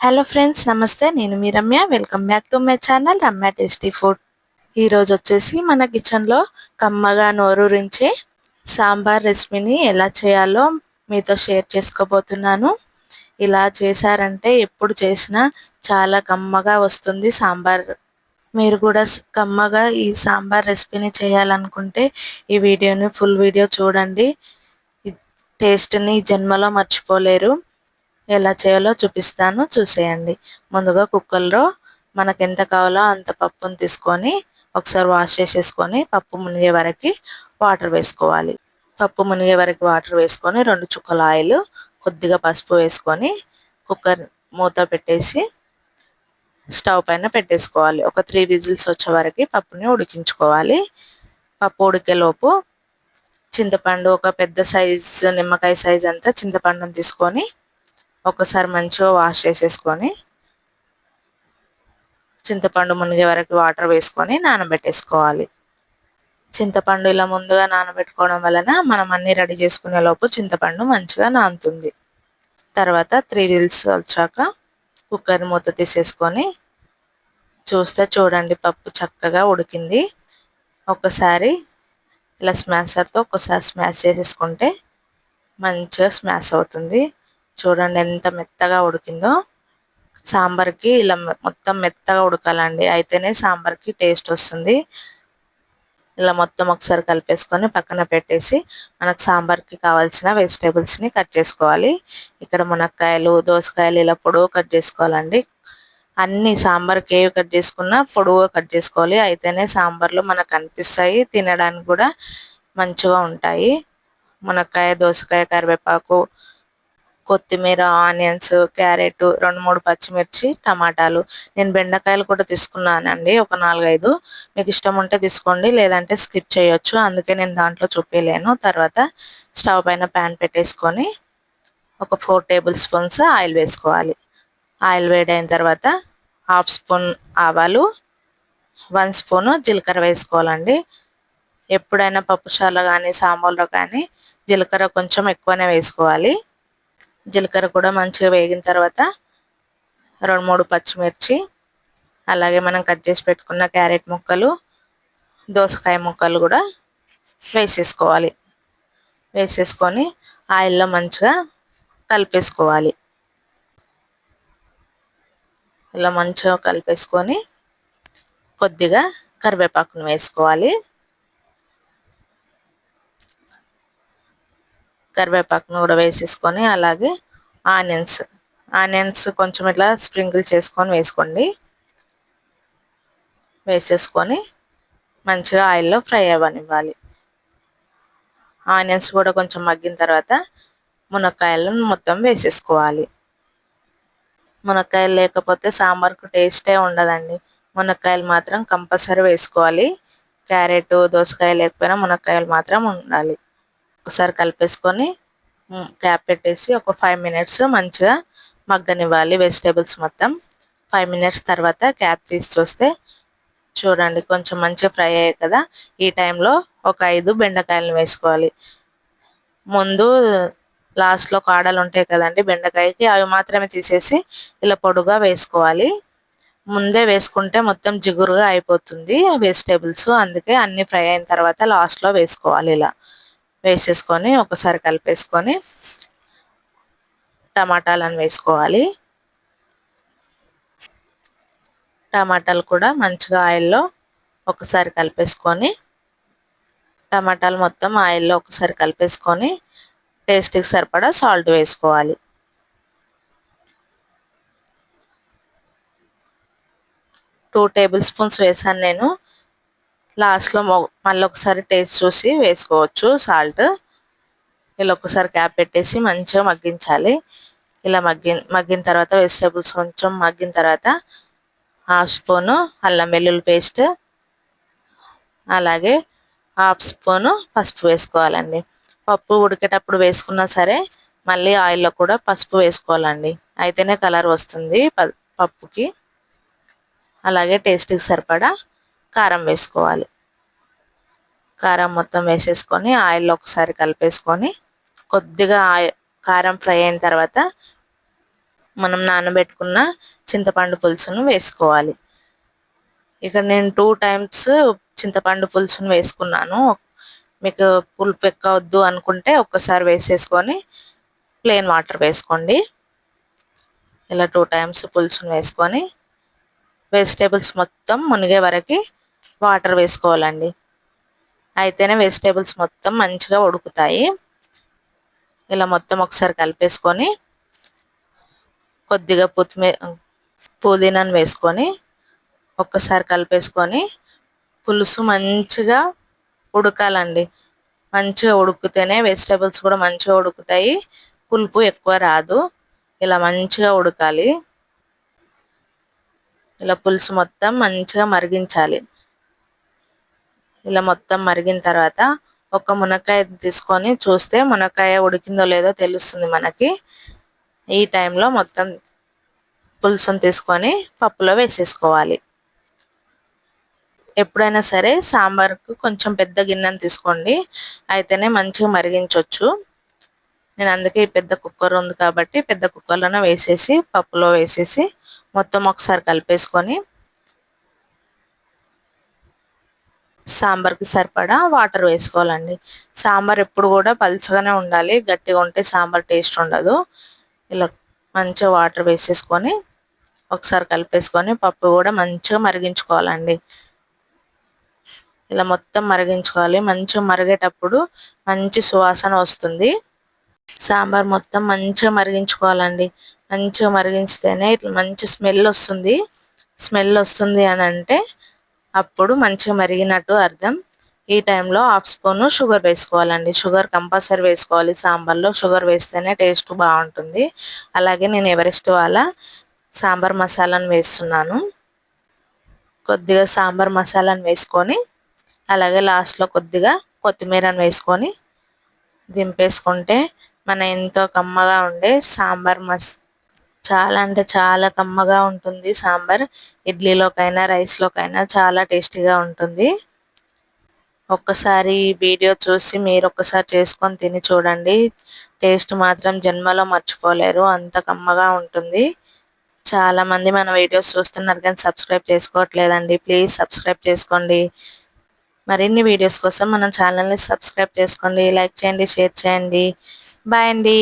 Hello friends నమస్తే. నేను మీ Ramya. Welcome back to my channel Ramya tasty food ఈరోజు వచ్చేసి మన కిచెన్లో కమ్మగా నోరూరించే సాంబార్ రెసిపీని ఎలా చేయాలో మీతో షేర్ చేసుకోబోతున్నాను. ఇలా చేశారంటే ఎప్పుడు చేసినా చాలా కమ్మగా వస్తుంది సాంబార్. మీరు కూడా కమ్మగా ఈ సాంబార్ రెసిపీని చేయాలనుకుంటే ఈ వీడియోని ఫుల్ వీడియో చూడండి. టేస్ట్ని జన్మలో మర్చిపోలేరు. ఎలా చేయాలో చూపిస్తాను. చూసేయండి. ముందుగా కుక్కర్లో మనకు ఎంత కావాలో అంత పప్పును తీసుకొని ఒకసారి వాష్ చేసేసుకొని పప్పు మునిగే వరకు వాటర్ వేసుకోవాలి. పప్పు మునిగే వరకు వాటర్ వేసుకొని రెండు చుక్కల ఆయిల్ కొద్దిగా పసుపు వేసుకొని కుక్కర్ మూత పెట్టేసి స్టవ్ పైన పెట్టేసుకోవాలి. ఒక త్రీ విజిల్స్ వచ్చే వరకు పప్పుని ఉడికించుకోవాలి. పప్పు ఉడికేలోపు చింతపండు ఒక పెద్ద సైజు నిమ్మకాయ సైజ్ అంతా చింతపండుని తీసుకొని ఒకసారి మంచిగా వాష్ చేసేసుకొని చింతపండు మునిగే వరకు వాటర్ వేసుకొని నానబెట్టేసుకోవాలి. చింతపండు ఇలా ముందుగా నానబెట్టుకోవడం వలన మనం అన్ని రెడీ చేసుకునే లోపు చింతపండు మంచిగా నానుతుంది. తర్వాత త్రీ విల్స్ వచ్చాక కుక్కర్ మూత తీసేసుకొని చూస్తే చూడండి పప్పు చక్కగా ఉడికింది. ఒకసారి ఇలా స్మాషర్తో ఒకసారి స్మాష్ చేసేసుకుంటే మంచిగా స్మాష్ అవుతుంది. చూడండి ఎంత మెత్తగా ఉడికిందో. సాంబార్కి ఇలా మొత్తం మెత్తగా ఉడకాలండి. అయితేనే సాంబార్కి టేస్ట్ వస్తుంది. ఇలా మొత్తం ఒకసారి కలిపేసుకొని పక్కన పెట్టేసి మనకు సాంబార్కి కావాల్సిన వెజిటేబుల్స్ని కట్ చేసుకోవాలి. ఇక్కడ మునక్కాయలు దోసకాయలు ఇలా పొడవు కట్ చేసుకోవాలండి. అన్ని సాంబార్కి ఏవి కట్ చేసుకున్నా పొడవుగా కట్ చేసుకోవాలి. అయితేనే సాంబార్లు మనకు అనిపిస్తాయి తినడానికి కూడా మంచిగా ఉంటాయి. మునక్కాయ దోసకాయ కరివేపాకు కొత్తిమీర ఆనియన్స్ క్యారెట్ రెండు మూడు పచ్చిమిర్చి టమాటాలు. నేను బెండకాయలు కూడా తీసుకున్నానండి ఒక నాలుగైదు. మీకు ఇష్టం ఉంటే తీసుకోండి లేదంటే స్కిప్ చేయొచ్చు. అందుకే నేను దాంట్లో చూపించలేను తర్వాత స్టవ్ పైన ప్యాన్ పెట్టేసుకొని ఒక ఫోర్ టేబుల్ స్పూన్స్ ఆయిల్ వేసుకోవాలి. ఆయిల్ వేడైన తర్వాత హాఫ్ స్పూన్ ఆవాలు వన్ స్పూను జీలకర్ర వేసుకోవాలండి. ఎప్పుడైనా పప్పుశాల కానీ సాంబార్లో కానీ జీలకర్ర కొంచెం ఎక్కువనే వేసుకోవాలి. జీలకర్ర కూడా మంచిగా వేగిన తర్వాత రెండు మూడు పచ్చిమిర్చి అలాగే మనం కట్ చేసి పెట్టుకున్న క్యారెట్ ముక్కలు దోసకాయ ముక్కలు కూడా వేసేసుకోవాలి. వేసేసుకొని ఆయిల్లో మంచిగా కలిపేసుకోవాలి. ఇలా మంచిగా కలిపేసుకొని కొద్దిగా కరివేపాకును వేసుకోవాలి. కరివేపాకును కూడా వేసేసుకొని అలాగే ఆనియన్స్ ఆనియన్స్ కొంచెం ఇట్లా స్ప్రింకిల్ చేసుకొని వేసుకోండి. వేసేసుకొని మంచిగా ఆయిల్లో ఫ్రై అవ్వనివ్వాలి. ఆనియన్స్ కూడా కొంచెం మగ్గిన తర్వాత మునక్కాయలను మొత్తం వేసేసుకోవాలి. మునక్కాయలు లేకపోతే సాంబార్కు టేస్టే ఉండదండి. మునక్కాయలు మాత్రం కంపల్సరీ వేసుకోవాలి. క్యారెట్ దోసకాయ లేకపోయినా మునక్కాయలు మాత్రం ఉండాలి. ఒకసారి కలిపేసుకొని క్యాప్ పెట్టేసి ఒక ఫైవ్ మినిట్స్ మంచిగా మగ్గనివ్వాలి వెజిటేబుల్స్ మొత్తం. ఫైవ్ మినిట్స్ తర్వాత క్యాప్ తీసి చూస్తే చూడండి కొంచెం మంచిగా ఫ్రై అయ్యాయి కదా. ఈ టైంలో ఒక ఐదు బెండకాయలను వేసుకోవాలి. ముందు లాస్ట్లో కాడలు ఉంటాయి కదండి బెండకాయకి అవి మాత్రమే తీసేసి ఇలా పొడుగా వేసుకోవాలి. ముందే వేసుకుంటే మొత్తం జిగురుగా అయిపోతుంది వెజిటేబుల్స్. అందుకే అన్ని ఫ్రై అయిన తర్వాత లాస్ట్లో వేసుకోవాలి ఇలా. వేసేసుకొని ఒకసారి కలిపేసుకొని టమాటాలను వేసుకోవాలి. టమాటాలు కూడా మంచిగా ఆయిల్లో ఒకసారి కలిపేసుకొని టమాటాలు మొత్తం ఆయిల్లో ఒకసారి కలిపేసుకొని టేస్ట్కి సరిపడా సాల్ట్ వేసుకోవాలి. టూ టేబుల్ స్పూన్స్ వేసాను నేను. లాస్ట్లో మళ్ళీ ఒకసారి టేస్ట్ చూసి వేసుకోవచ్చు. సాల్ట్ ఇలా ఒకసారి క్యాప్ పెట్టేసి మంచిగా మగ్గించాలి. ఇలా మగ్గి మగ్గిన తర్వాత వెజిటేబుల్స్ కొంచెం మగ్గిన తర్వాత హాఫ్ స్పూను అల్లం వెల్లుల్లి పేస్ట్ అలాగే హాఫ్ స్పూను పసుపు వేసుకోవాలండి. పప్పు ఉడికేటప్పుడు వేసుకున్నా సరే మళ్ళీ ఆయిల్లో కూడా పసుపు వేసుకోవాలండి. అయితేనే కలర్ వస్తుంది పప్పుకి. అలాగే టేస్ట్కి సరిపడా కారం వేసుకోవాలి. కారం మొత్తం వేసేసుకొని ఆయిల్లో ఒకసారి కలిపేసుకొని కొద్దిగా కారం ఫ్రై అయిన తర్వాత మనం నానబెట్టుకున్న చింతపండు పులుసును వేసుకోవాలి. ఇక్కడ నేను టూ టైమ్స్ చింతపండు పులుసును వేసుకున్నాను. మీకు పులుపు ఎక్కవద్దు అనుకుంటే ఒక్కసారి వేసేసుకొని ప్లేన్ వాటర్ వేసుకోండి. ఇలా టూ టైమ్స్ పులుసును వేసుకొని వెజిటేబుల్స్ మొత్తం మునిగే వరకు వాటర్ వేసుకోవాలండి. అయితేనే వెజిటేబుల్స్ మొత్తం మంచిగా ఉడుకుతాయి. ఇలా మొత్తం ఒకసారి కలిపేసుకొని కొద్దిగా కొత్తిమీర పుదీనాను వేసుకొని ఒక్కసారి కలిపేసుకొని పులుసు మంచిగా ఉడకాలండి. మంచిగా ఉడికితేనే వెజిటేబుల్స్ కూడా మంచిగా ఉడుకుతాయి. పులుపు ఎక్కువ రాదు. ఇలా మంచిగా ఉడకాలి. ఇలా పులుసు మొత్తం మంచిగా మరిగించాలి. ఇలా మొత్తం మరిగిన తర్వాత ఒక మునక్కాయ తీసుకొని చూస్తే మునక్కాయ ఉడికిందో లేదో తెలుస్తుంది మనకి. ఈ టైంలో మొత్తం పులుసును తీసుకొని పప్పులో వేసేసుకోవాలి. ఎప్పుడైనా సరే సాంబార్కు కొంచెం పెద్ద గిన్నెను తీసుకోండి. అయితేనే మంచిగా మరిగించవచ్చు నేను అందుకే పెద్ద కుక్కర్ ఉంది కాబట్టి పెద్ద కుక్కర్లోనే వేసేసి పప్పులో వేసేసి మొత్తం ఒకసారి కలిపేసుకొని సాంబార్కి సరిపడా వాటర్ వేసుకోవాలండి. సాంబార్ ఎప్పుడు కూడా పలుచగానే ఉండాలి. గట్టిగా ఉంటే సాంబార్ టేస్ట్ ఉండదు. ఇలా మంచిగా వాటర్ వేసేసుకొని ఒకసారి కలిపేసుకొని పప్పు కూడా మంచిగా మరిగించుకోవాలండి. ఇలా మొత్తం మరిగించుకోవాలి. మంచిగా మరిగేటప్పుడు మంచి సువాసన వస్తుంది. సాంబార్ మొత్తం మంచిగా మరిగించుకోవాలండి. మంచిగా మరిగించితేనే ఇట్లా మంచి స్మెల్ వస్తుంది. స్మెల్ వస్తుంది అని అంటే అప్పుడు మంచిగా మరిగినట్టు అర్థం. ఈ టైంలో హాఫ్ స్పూన్ షుగర్ వేసుకోవాలండి. షుగర్ కంపల్సరీ వేసుకోవాలి. సాంబార్లో షుగర్ వేస్తేనే టేస్ట్ బాగుంటుంది. అలాగే నేను ఎవరెస్ట్ వాళ్ళ సాంబార్ మసాలాను వేస్తున్నాను. కొద్దిగా సాంబార్ మసాలాను వేసుకొని అలాగే లాస్ట్లో కొద్దిగా కొత్తిమీరను వేసుకొని దింపేసుకుంటే మన ఎంతో కమ్మగా ఉండే సాంబార్ మస్ చాలా అంటే చాలా కమ్మగా ఉంటుంది సాంబార్. ఇడ్లీలోకైనా రైస్లోకైనా చాలా టేస్టీగా ఉంటుంది. ఒక్కసారి వీడియో చూసి మీరు ఒక్కసారి చేసుకొని తిని చూడండి. టేస్ట్ మాత్రం జన్మలో మర్చిపోలేరు. అంత కమ్మగా ఉంటుంది. చాలామంది మన వీడియోస్ చూస్తున్నారు కానీ సబ్స్క్రైబ్ చేసుకోవట్లేదండి. ప్లీజ్ సబ్స్క్రైబ్ చేసుకోండి. మరిన్ని వీడియోస్ కోసం మన ఛానల్ని సబ్స్క్రైబ్ చేసుకోండి. లైక్ చేయండి షేర్ చేయండి. బాయ్ అండి.